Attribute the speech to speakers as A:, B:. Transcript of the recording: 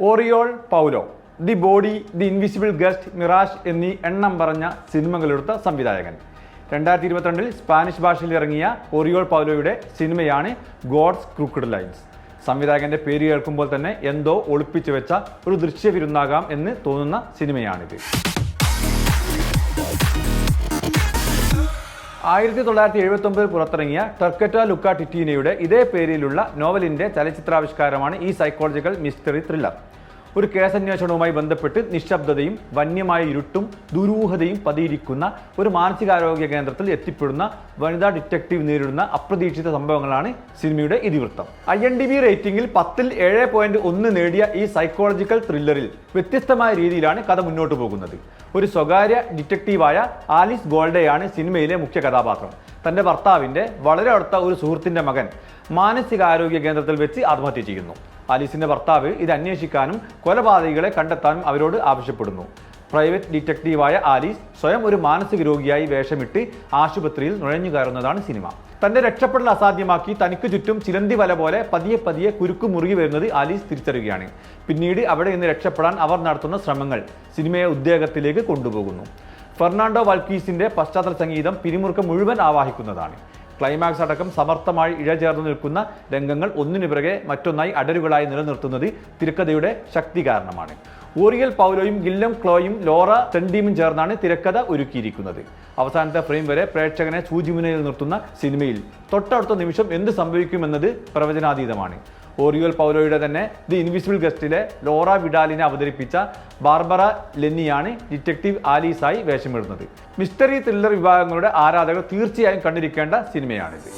A: Oriol Paulo the body the invisible guest mirage എന്നീ എണ്ണം പറഞ്ഞ സിനിമകളെടുത്ത സംവിധായകൻ. രണ്ടായിരത്തി ഇരുപത്തിരണ്ടിൽ സ്പാനിഷ് ഭാഷയിൽ ഇറങ്ങിയ ഒറിയോൾ പൗലോയുടെ സിനിമയാണ് ഗോഡ്സ് ക്രൂക്കഡ് ലൈൻസ്. സംവിധായകന്റെ പേര് കേൾക്കുമ്പോൾ തന്നെ എന്തോ ഒളിപ്പിച്ചു വെച്ച ഒരു ദൃശ്യവിരുന്നാകാം എന്ന് തോന്നുന്ന സിനിമയാണിത്. ആയിരത്തി തൊള്ളായിരത്തി എഴുപത്തി ഒമ്പതിൽ പുറത്തിറങ്ങിയ ടർക്കറ്റ ലുക്ക ടിറ്റീനയുടെ ഇതേ പേരിലുള്ള നോവലിന്റെ ചലച്ചിത്രാവിഷ്കാരമാണ് ഈ സൈക്കോളജിക്കൽ മിസ്റ്ററി ത്രില്ലർ. ഒരു കേസന്വേഷണവുമായി ബന്ധപ്പെട്ട് നിശബ്ദതയും വന്യമായ ഇരുട്ടും ദുരൂഹതയും പതിയിരിക്കുന്ന ഒരു മാനസികാരോഗ്യ കേന്ദ്രത്തിൽ എത്തിപ്പെടുന്ന വനിതാ ഡിറ്റക്റ്റീവ് നേരിടുന്ന അപ്രതീക്ഷിത സംഭവങ്ങളാണ് സിനിമയുടെ ഇതിവൃത്തം. ഐ എൻ ഡി ബി റേറ്റിംഗിൽ പത്തിൽ ഏഴ് പോയിന്റ് ഒന്ന് നേടിയ ഈ സൈക്കോളജിക്കൽ ത്രില്ലറിൽ വ്യത്യസ്തമായ രീതിയിലാണ് കഥ മുന്നോട്ട് പോകുന്നത്. ഒരു സ്വകാര്യ ഡിറ്റക്റ്റീവായ ആലിസ് ഗോൾഡയാണ് സിനിമയിലെ മുഖ്യ കഥാപാത്രം. തന്റെ ഭർത്താവിന്റെ വളരെ അടുത്ത ഒരു സുഹൃത്തിന്റെ മകൻ മാനസികാരോഗ്യ കേന്ദ്രത്തിൽ വെച്ച് ആത്മഹത്യ ചെയ്യുന്നു ആലീസിന്റെ ഭർത്താവ് ഇത് അന്വേഷിക്കാനും കൊലപാതകികളെ കണ്ടെത്താനും അവരോട് ആവശ്യപ്പെടുന്നു. പ്രൈവറ്റ് ഡിറ്റക്റ്റീവായ ആലീസ് സ്വയം ഒരു മാനസിക രോഗിയായി വേഷമിട്ട് ആശുപത്രിയിൽ നുഴഞ്ഞു കയറുന്നതാണ് സിനിമ. തന്റെ രക്ഷപ്പെടൽ അസാധ്യമാക്കി തനിക്ക് ചുറ്റും ചിലന്തി വല പോലെ പതിയെ പതിയെ കുരുക്കു മുറുകി വരുന്നത് ആലീസ് തിരിച്ചറിയുകയാണ്. പിന്നീട് അവിടെ നിന്ന് രക്ഷപ്പെടാൻ അവർ നടത്തുന്ന ശ്രമങ്ങൾ സിനിമയെ ഉദ്യോഗത്തിലേക്ക് കൊണ്ടുപോകുന്നു. ഫെർണാണ്ടോ വൽക്കീസിന്റെ പശ്ചാത്തല സംഗീതം പിരിമുറുക്കം മുഴുവൻ ആവാഹിക്കുന്നതാണ്. ക്ലൈമാക്സ് അടക്കം സമർത്ഥമായി ഇഴചേർന്ന് നിൽക്കുന്ന രംഗങ്ങൾ ഒന്നിനു പിറകെ മറ്റൊന്നായി അടരുകളായി നിലനിർത്തുന്നത് തിരക്കഥയുടെ ശക്തി കാരണമാണ്. ഓറിയൽ പൗലോയും ഗില്ലം ക്ലോയും ലോറ ടെൻഡീമും ചേർന്നാണ് തിരക്കഥ ഒരുക്കിയിരിക്കുന്നത്. അവസാനത്തെ ഫ്രെയിം വരെ പ്രേക്ഷകനെ സൂചിമുനയിൽ നിർത്തുന്ന സിനിമയിൽ തൊട്ടടുത്ത നിമിഷം എന്ത് സംഭവിക്കുമെന്നത് പ്രവചനാതീതമാണ്. ഓറിയോൽ പൗലോയുടെ തന്നെ ദി ഇൻവിസിബിൾ ഗസ്റ്റിലെ ലോറ വിഡാലിനെ അവതരിപ്പിച്ച ബാർബറ ലെന്നിയാണ് ഡിറ്റക്റ്റീവ് ആലീസായി വേഷമിടുന്നത്. മിസ്റ്ററി ത്രില്ലർ വിഭാഗങ്ങളുടെ ആരാധകർ തീർച്ചയായും കണ്ടിരിക്കേണ്ട സിനിമയാണിത്.